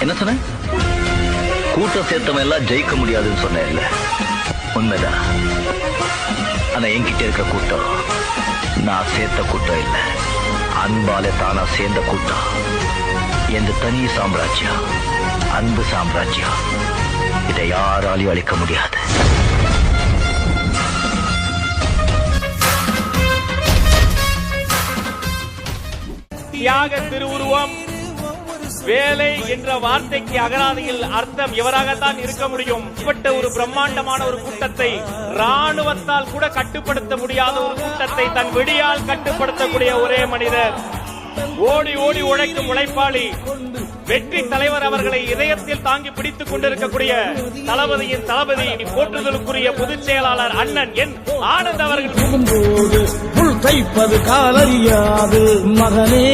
என்ன சொன்ன கூட்டம் சேர்த்தவன் எல்லாம் ஜெயிக்க முடியாதுன்னு சொன்னேன் இல்ல உண்மைதான் ஆனா என்கிட்ட இருக்க கூட்டம் நான் சேர்த்த கூட்டம் இல்ல. அன்பால தானா சேர்ந்த கூட்டம். எந்த தனி சாம்ராஜ்யம் அன்பு சாம்ராஜ்யம் இதை யாராலையும் அழிக்க முடியாது. தியாக திருவுருவம். வேலை என்ற வார்த்தைக்கு அகராதியில் அர்த்தம் இவராகத்தான் இருக்க முடியும். இப்பட்ட ஒரு பிரம்மாண்டமான ஒரு கூட்டத்தை ராணுவத்தால் கூட கட்டுப்படுத்த முடியாத ஒரு கூட்டத்தை தன் வெடியால் கட்டுப்படுத்தக்கூடிய ஒரே மனிதர். ஓடி ஓடி உழைக்கும் உழைப்பாளி. வெற்றி தலைவர் அவர்களை இதயத்தில் தாங்கி பிடித்துக் கொண்டிருக்கக்கூடிய தளபதியின் தளபதி போற்றுதலுக்குரிய பொதுச் செயலாளர் அண்ணன் என் ஆனந்த் அவர்கள். புல் தைப்பது காலறியாது. மகனே